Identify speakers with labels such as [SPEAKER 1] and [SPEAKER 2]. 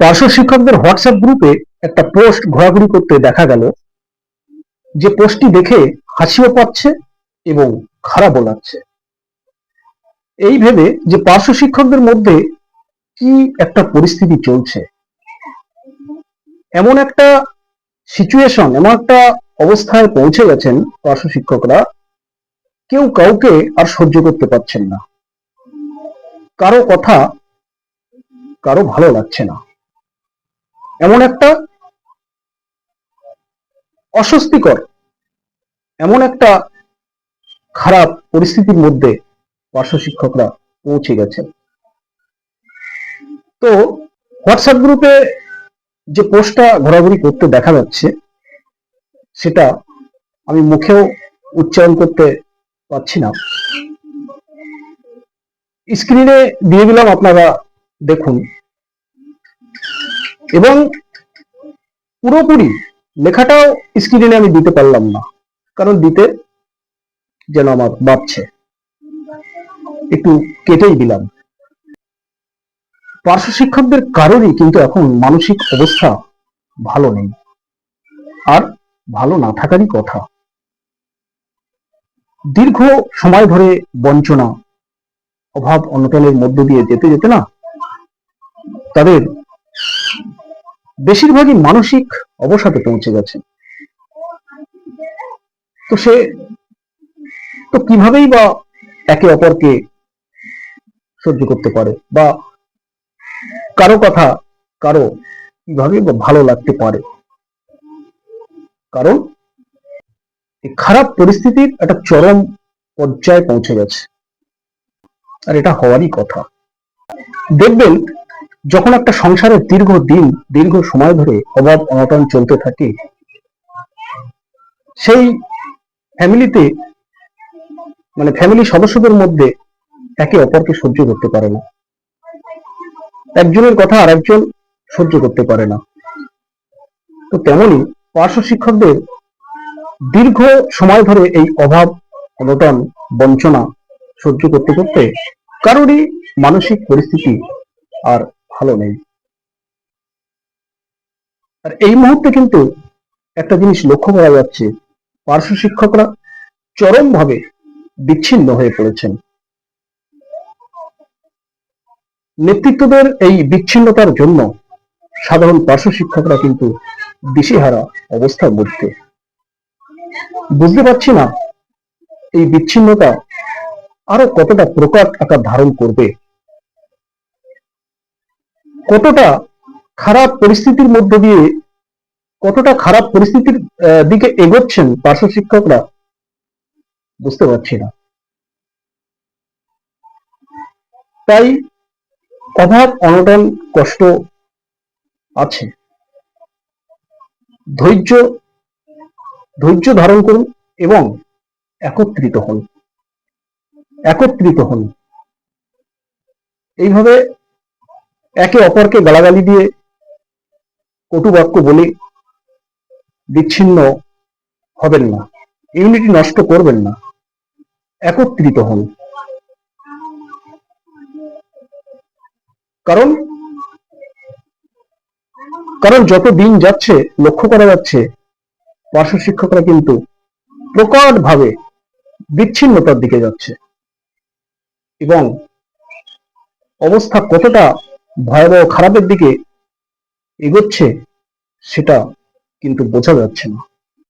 [SPEAKER 1] পার্শ্ব শিক্ষকদের হোয়াটসঅ্যাপ গ্রুপে একটা পোস্ট ঘোরাঘুরি করতে দেখা গেল, যে পোস্টটি দেখে হাসিও পাচ্ছে এবং খারাপও লাগছে। এই ভেবে যে পার্শ্ব শিক্ষকদের মধ্যে কি একটা পরিস্থিতি চলছে? এমন একটা সিচুয়েশন এমন একটা অবস্থায় পৌঁছে গেছেন পার্শ্ব শিক্ষকরা, কেউ কাউকে আর সহ্য করতে পারছেন না। কারও কথা কারও ভালো লাগছে না। এমন একটা অস্বস্তিকর, এমন একটা খারাপ পরিস্থিতির মধ্যে পার্শ্ব শিক্ষকরা পৌঁছে গেছেন তো হোয়াটসঅ্যাপ গ্রুপে যে পোস্টটা ঘোরাঘুরি করতে দেখা যাচ্ছে, সেটা আমি মুখেও উচ্চারণ করতে পারছি না। স্ক্রিনে দিয়ে দিলাম, আপনারা দেখুন। এবং পুরোপুরি লেখাটাও স্ক্রিনে আমি দিতে পারলাম না। কারণ দিতে যেন আমার বাড়ছে একটু কেটেই দিলাম। পার্শ্ব শিক্ষকদের কারোরই কিন্তু এখন মানসিক অবস্থা ভালো নেই। আর ভালো না থাকারই কথা। দীর্ঘ সময় ধরে বঞ্চনা, অভাব, অনটনের মধ্য দিয়ে যেতে যেতে না, তাদের বেশিরভাগই মানসিক অবসাদে পৌঁছে গেছে। তো সে, তো কিভাবেই বা একে অপরকে সহ্য করতে পারে বা কারও কথা কারও কীভাবে বা ভালো লাগতে পারে? কারণ খারাপ পরিস্থিতির একটা চরম পর্যায়ে পৌঁছে গেছে। আর এটা হওয়ারই কথা। দেখবেন যখন একটা সংসারের দীর্ঘ দিন দীর্ঘ সময় ধরে অভাব অনটন চলতে থাকে, সেই ফ্যামিলিতে মানে ফ্যামিলি সদস্যদের মধ্যে একে অপরকে সহ্য করতে পারে না। একজনের কথা আর একজন সহ্য করতে পারে না। তো তেমনি পার্শ্ব শিক্ষকদের দীর্ঘ সময় ধরে এই অভাব, অনটন, বঞ্চনা সহ্য করতে করতে কারোরই মানসিক পরিস্থিতি আর ভালো নেই। আর এই মুহূর্তে কিন্তু একটা জিনিস লক্ষ্য করা যাচ্ছে, পার্শ্ব শিক্ষকরা চরমভাবে বিচ্ছিন্ন হয়ে পড়েছেন। নেতৃত্বদের এই বিচ্ছিন্নতার জন্য সাধারণ পার্শ্ব শিক্ষকরা কিন্তু দিশেহারা অবস্থার মধ্যে। বুঝতে পারছি না এই বিচ্ছিন্নতা আরও কতটা প্রকাট আকার ধারণ করবে। কতটা খারাপ পরিস্থিতির মধ্য দিয়ে, কতটা খারাপ পরিস্থিতির দিকে এগোচ্ছেন পার্শ্ব শিক্ষকরা, বুঝতে পারছি না। তাই অভাব, অনটন, কষ্ট আছে। ধৈর্য ধৈর্য ধারণ করুন এবং একত্রিত হন। একত্রিত হন। এইভাবে একে অপরকে গালাগালি দিয়ে কটু বাক্য বলে বিচ্ছিন্ন হবেন না। ইউনিটি নষ্ট করবেন না। একত্রিত হন। কারণ কারণ যত দিন যাচ্ছে, লক্ষ্য করা যাচ্ছে, পার্শ্ব শিক্ষকরা কিন্তু প্রকট ভাবে বিচ্ছিন্নতার দিকে যাচ্ছে। এবং অবস্থা কতটা ভয়াবহ খারাপের দিকে এগোচ্ছে সেটা কিন্তু বোঝা যাচ্ছে না।